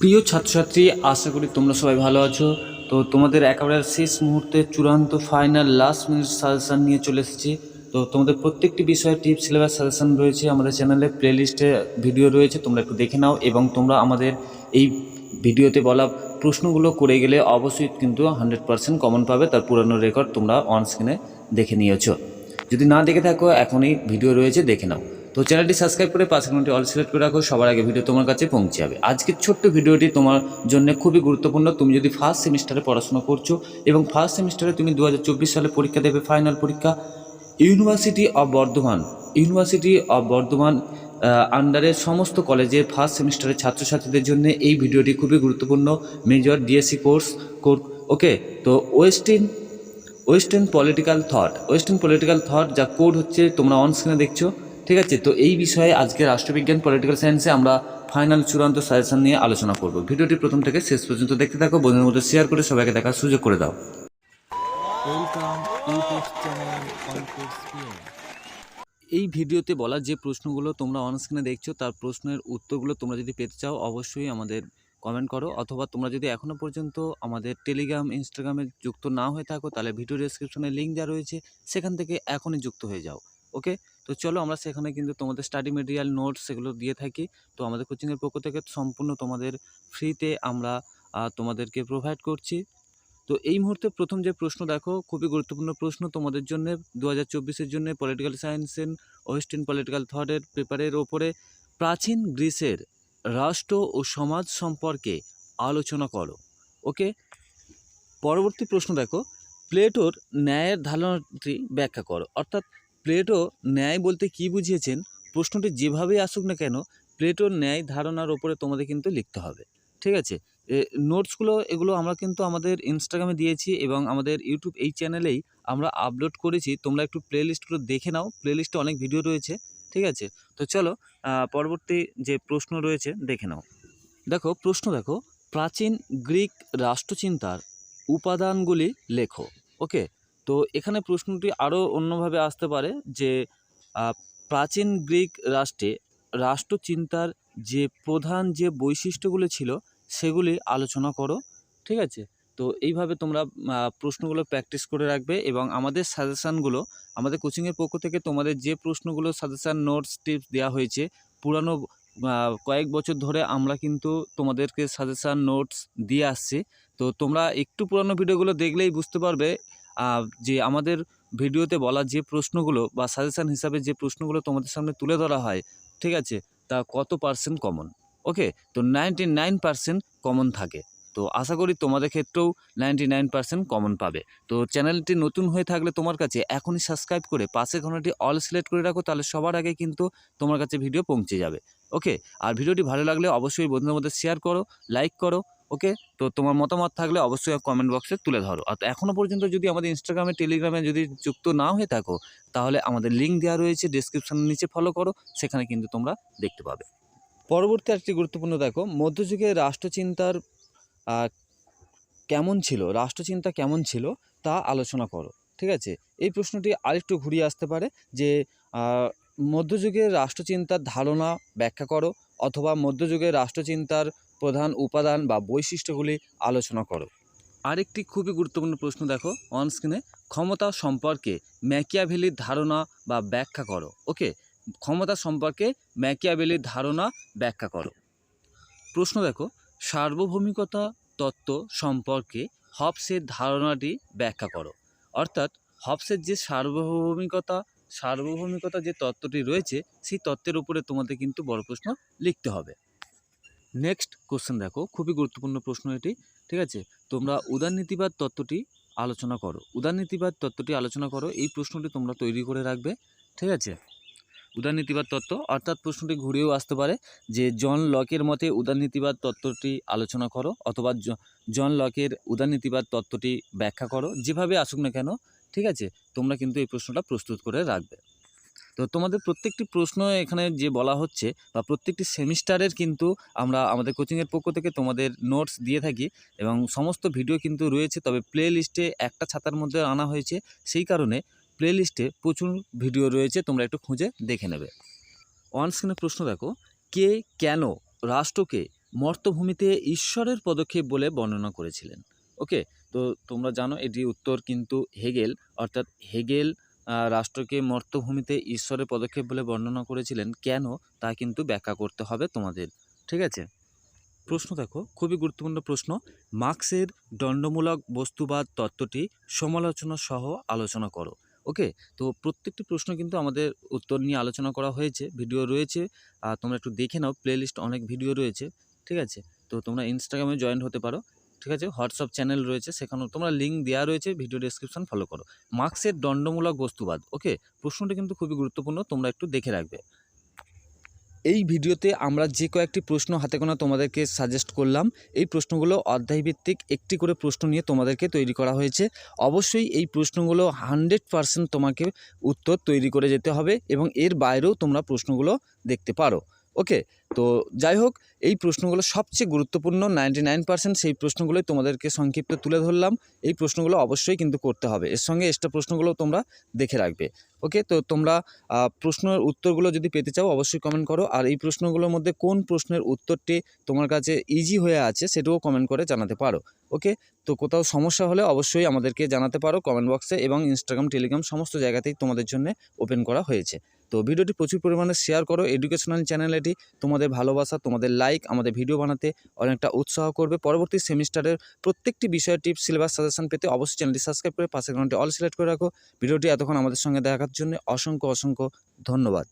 প্রিয় ছাত্রছাত্রী, আশা করি তোমরা সবাই ভালো আছো। তো তোমাদের একেবারে শেষ মুহূর্তে চূড়ান্ত ফাইনাল লাস্ট মিনিট সাজেশান নিয়ে চলে এসেছি। তো তোমাদের প্রত্যেকটি বিষয়ে টিপ সিলেবাস সাজেশান রয়েছে। আমাদের চ্যানেলে প্লেলিস্টে ভিডিও রয়েছে, তোমরা একটু দেখে নাও এবং তোমরা আমাদের এই ভিডিওতে বলা প্রশ্নগুলো করে গেলে অবশ্যই কিন্তু হান্ড্রেড পারসেন্ট কমন পাবে। তার পুরানো রেকর্ড তোমরা অন স্ক্রিনে দেখে নিয়েছো। যদি না দেখে থাকো, এখনই ভিডিও রয়েছে, দেখে নাও। তো চ্যানেলটি সাবস্ক্রাইব করে পাঁচ মিনিটে অল সিলেক্ট করে রাখো, সবার আগে ভিডিও তোমার কাছে পৌঁছে যাবে। আজকের ছোট্ট ভিডিওটি তোমার জন্য খুবই গুরুত্বপূর্ণ। তুমি যদি ফার্স্ট সেমিস্টারে পড়াশোনা করছ এবং ফার্স্ট সেমিস্টারে তুমি দু হাজার চব্বিশ সালে পরীক্ষা দেবে ফাইনাল পরীক্ষা university of Bardhaman university of Bardhaman আন্ডারের সমস্ত কলেজের ফার্স্ট সেমিস্টারের ছাত্রছাত্রীদের জন্য এই ভিডিওটি খুবই গুরুত্বপূর্ণ। মেজর ডিএসসি কোর্স ওকে তো western western political thought western political thought যা কোড হচ্ছে, তোমরা অন স্ক্রিনে দেখছ। ঠিক আছে? তো এই বিষয়ে আজকে রাষ্ট্রবিজ্ঞান পলিটিক্যাল সায়েন্সে আমরা ফাইনাল চূড়ান্ত সাজেশন নিয়ে আলোচনা করব। ভিডিওটি প্রথম থেকে শেষ পর্যন্ত দেখতে থাকো বন্ধুদের মধ্যে শেয়ার করে সবাইকে দেখার সুযোগ করে দাও। এই ভিডিওতে বলা যে প্রশ্নগুলো তোমরা অন স্ক্রিনে দেখছ তার প্রশ্নের উত্তরগুলো তোমরা যদি পেতে চাও অবশ্যই আমাদের কমেন্ট করো অথবা তোমরা যদি এখনও পর্যন্ত আমাদের টেলিগ্রাম ইনস্টাগ্রামে যুক্ত না হয়ে থাকো তাহলে ভিডিও ডেসক্রিপশনে লিঙ্ক দেওয়া রয়েছে সেখান থেকে এখনই যুক্ত হয়ে যাও ওকে তো চলো আমরা সেখানে কিন্তু তোমাদের স্টাডি মেটেরিয়াল নোটস সেগুলো দিয়ে থাকি। তো আমাদের কোচিংয়ের পক্ষ থেকে সম্পূর্ণ তোমাদের ফ্রিতে আমরা তোমাদেরকে প্রোভাইড করছি। তো এই মুহূর্তে প্রথম যে প্রশ্ন, দেখো, খুবই গুরুত্বপূর্ণ প্রশ্ন তোমাদের জন্য। দু হাজার চব্বিশের জন্য political science and western political থটের পেপারের ওপরে প্রাচীন গ্রিসের রাষ্ট্র ও সমাজ সম্পর্কে আলোচনা করো। ওকে? পরবর্তী প্রশ্ন দেখো, প্লেটোর ন্যায়ের ধারণাটি ব্যাখ্যা করো। অর্থাৎ প্লেটো ন্যায় বলতে কি বুঝিয়েছেন? প্রশ্নটি যেভাবেই আসুক না কেন, প্লেটোর ন্যায় ধারণার ওপরে তোমাদের কিন্তু লিখতে হবে। ঠিক আছে? নোটসগুলো, এগুলো আমরা কিন্তু আমাদের ইনস্টাগ্রামে দিয়েছি এবং আমাদের ইউটিউব এই চ্যানেলেই আমরা আপলোড করেছি। তোমরা একটু প্লেলিস্টগুলো দেখে নাও। প্লেলিস্টে অনেক ভিডিও রয়েছে। ঠিক আছে? তো চলো পরবর্তী যে প্রশ্ন রয়েছে, দেখে নাও। দেখো, প্রশ্ন দেখো, প্রাচীন গ্রিক রাষ্ট্রচিন্তার উপাদানগুলি লেখো। ওকে? তো এখানে প্রশ্নটি আরও অন্যভাবে আসতে পারে যে প্রাচীন গ্রিক রাষ্ট্রে রাষ্ট্রচিন্তার যে প্রধান যে বৈশিষ্ট্যগুলো ছিল, সেগুলি আলোচনা করো, ঠিক আছে? তো এইভাবে তোমরা প্রশ্নগুলো প্র্যাকটিস করে রাখবে এবং আমাদের সাজেশানগুলো, আমাদের কোচিংয়ের পক্ষ থেকে তোমাদের যে প্রশ্নগুলো সাজেশান নোটস, টিপস দেওয়া হয়েছে, পুরানো কয়েক বছর ধরে আমরা কিন্তু তোমাদেরকে সাজেশান নোটস দিয়ে আসছি। তো তোমরা একটু পুরানো ভিডিওগুলো দেখলেই বুঝতে পারবে যে আমাদের ভিডিওতে বলা যে প্রশ্নগুলো বা সাজেশান হিসাবে যে প্রশ্নগুলো তোমাদের সামনে তুলে ধরা হয়, ঠিক আছে? তা কত পার্সেন্ট কমন ওকে তো নাইনটি নাইন পার্সেন্ট কমন থাকে। তো আশা করি তোমাদের ক্ষেত্রেও নাইনটি নাইন পার্সেন্ট কমন পাবে। তো চ্যানেলটি নতুন হয়ে থাকলে তোমার কাছে এখনই সাবস্ক্রাইব করে পাশে ঘন্টাটি অল সিলেক্ট করে রাখো, তাহলে সবার আগে কিন্তু তোমার কাছে ভিডিও পৌঁছে যাবে। ওকে আর ভিডিওটি ভালো লাগলে অবশ্যই বন্ধুদের মধ্যে শেয়ার করো লাইক করো ওকে তো তোমার মতামত থাকলে অবশ্যই কমেন্ট বক্সে তুলে ধরো। আর এখনও পর্যন্ত যদি আমাদের ইনস্টাগ্রামে টেলিগ্রামে যদি যুক্ত না হয়ে থাকো, তাহলে আমাদের লিঙ্ক দেওয়া রয়েছে ডিসক্রিপশনের নিচে ফলো করো, সেখানে কিন্তু তোমরা দেখতে পাবে। পরবর্তী একটি গুরুত্বপূর্ণ দেখো, মধ্যযুগে রাষ্ট্রচিন্তার কেমন ছিল, রাষ্ট্রচিন্তা কেমন ছিল তা আলোচনা করো, ঠিক আছে? এই প্রশ্নটি আরেকটু ঘুরিয়ে আসতে পারে যে মধ্যযুগের রাষ্ট্রচিন্তার ধারণা ব্যাখ্যা করো, অথবা মধ্যযুগের রাষ্ট্রচিন্তার প্রধান উপাদান বা বৈশিষ্ট্যগুলি আলোচনা করো। আরেকটি খুবই গুরুত্বপূর্ণ প্রশ্ন দেখো অন স্ক্রিনে ক্ষমতা সম্পর্কে ম্যাকিয়াভেলির ধারণা বা ব্যাখ্যা করো, ওকে? ক্ষমতা সম্পর্কে ম্যাকিয়াভেলির ধারণা, ব্যাখ্যা করো। প্রশ্ন দেখো, সার্বভৌমিকতা তত্ত্ব সম্পর্কে হবসের ধারণাটি ব্যাখ্যা করো, অর্থাৎ হবসের যে সার্বভৌমিকতা সার্বভৌমিকতা যে তত্ত্বটি রয়েছে, সেই তত্ত্বের উপরে তোমাদের কিন্তু বড় প্রশ্ন লিখতে হবে। নেক্সট কোশ্চেন দেখো, খুবই গুরুত্বপূর্ণ প্রশ্ন এটি, ঠিক আছে? তোমরা উদারনীতিবাদ তত্ত্বটি আলোচনা করো, উদারনীতিবাদ তত্ত্বটি আলোচনা করো, এই প্রশ্নটি তোমরা তৈরি করে রাখবে, ঠিক আছে? উদারনীতিবাদ তত্ত্ব, অর্থাৎ প্রশ্নটি ঘুরেও আসতে পারে যে জন লকের মতে উদারনীতিবাদ তত্ত্বটি আলোচনা করো, অথবা জন লকের উদারনীতিবাদ তত্ত্বটি ব্যাখ্যা করো, যেভাবে আসুক না কেন, ঠিক আছে? তোমরা কিন্তু এই প্রশ্নটা প্রস্তুত করে রাখবে। তো তোমাদের প্রত্যেকটি প্রশ্ন এখানে যে বলা হচ্ছে বা প্রত্যেকটি সেমিস্টারের কিন্তু আমরা আমাদের কোচিংয়ের পক্ষ থেকে তোমাদের নোটস দিয়ে থাকি এবং সমস্ত ভিডিও কিন্তু রয়েছে, তবে প্লে লিস্টে একটা ছাতার মধ্যে আনা হয়েছে। সেই কারণে প্লে লিস্টে প্রচুর ভিডিও রয়েছে, তোমরা একটু খুঁজে দেখে নেবে। অন স্ক্রিনে প্রশ্ন দেখো, কে কেন রাষ্ট্রকে মর্তভূমিতে ঈশ্বরের পদক্ষেপ বলে বর্ণনা করেছিলেন? ওকে তো তোমরা জানো এটি উত্তর কিন্তু হেগেল, অর্থাৎ হেগেল রাষ্ট্রকে মর্তভূমিতে ঈশ্বরের পদক্ষেপ বলে বর্ণনা করেছিলেন, কেন তা কিন্তু ব্যাখ্যা করতে হবে তোমাদের, ঠিক আছে? প্রশ্ন দেখো, খুবই গুরুত্বপূর্ণ প্রশ্ন। মার্ক্সের দণ্ডমূলক বস্তুবাদ তত্ত্বটি সমালোচনা সহ আলোচনা করো, ওকে? তো প্রত্যেকটি প্রশ্ন কিন্তু আমাদের উত্তর নিয়ে আলোচনা করা হয়েছে, ভিডিও রয়েছে, আর তোমরা একটু দেখে নাও প্লেলিস্ট অনেক ভিডিও রয়েছে, ঠিক আছে? তো তোমরা ইনস্টাগ্রামে জয়েন হতে পারো। ঠিক আছে? হোয়াটসঅ্যাপ চ্যানেল রয়েছে, সেখানেও তোমরা লিঙ্ক দেওয়া রয়েছে ভিডিও ডেসক্রিপশন ফলো করো। মার্ক্সের দণ্ডমূলক বস্তুবাদ ওকে প্রশ্নটা কিন্তু খুবই গুরুত্বপূর্ণ, তোমরা একটু দেখে রাখবে। এই ভিডিওতে আমরা যে কয়েকটি প্রশ্ন হাতে গোনা তোমাদেরকে সাজেস্ট করলাম, এই প্রশ্নগুলো অধ্যায়ভিত্তিক একটি করে প্রশ্ন নিয়ে তোমাদেরকে তৈরি করা হয়েছে। অবশ্যই এই প্রশ্নগুলো হান্ড্রেড পারসেন্ট তোমাকে উত্তর তৈরি করে যেতে হবে এবং এর বাইরেও তোমরা প্রশ্নগুলো দেখতে পারো। ওকে তো যাই হোক, এই প্রশ্নগুলো সবচেয়ে গুরুত্বপূর্ণ নাইনটি নাইন পার্সেন্ট সেই প্রশ্নগুলোই তোমাদেরকে সংক্ষিপ্ত তুলে ধরলাম। এই প্রশ্নগুলো অবশ্যই কিন্তু করতে হবে। এর সঙ্গে এক্সট্রা প্রশ্নগুলো তোমরা দেখে রাখবে। ওকে তো তোমরা প্রশ্নের উত্তরগুলো যদি পেতে চাও, অবশ্যই কমেন্ট করো। আর এই প্রশ্নগুলোর মধ্যে কোন প্রশ্নের উত্তরটি তোমার কাছে ইজি হয়ে আছে, সেটাও কমেন্ট করে জানাতে পারো। ওকে তো কোথাও সমস্যা হলে অবশ্যই আমাদেরকে জানাতে পারো কমেন্ট বক্সে এবং ইনস্টাগ্রাম টেলিগ্রাম সমস্ত জায়গাতেই তোমাদের জন্য ওপেন করা হয়েছে। তো ভিডিওটি প্রচুর পরিমাণে শেয়ার করো এডুকেশনাল চ্যানেল এটি, তোমাদের ভালোবাসা, তোমাদের লাইক আমাদের ভিডিও বানাতে অনেকটা উৎসাহ করবে। পরবর্তী সেমিস্টারের প্রত্যেকটি বিষয়ের টিপস সিলেবাস সাজেশন পেতে অবশ্যই চ্যানেলটি সাবস্ক্রাইব করে পাশে ঘন্টি অল সিলেক্ট করে রাখো। ভিডিওটি এতক্ষণ আমাদের সঙ্গে দেখার জন্য অসংখ্য অসংখ্য ধন্যবাদ।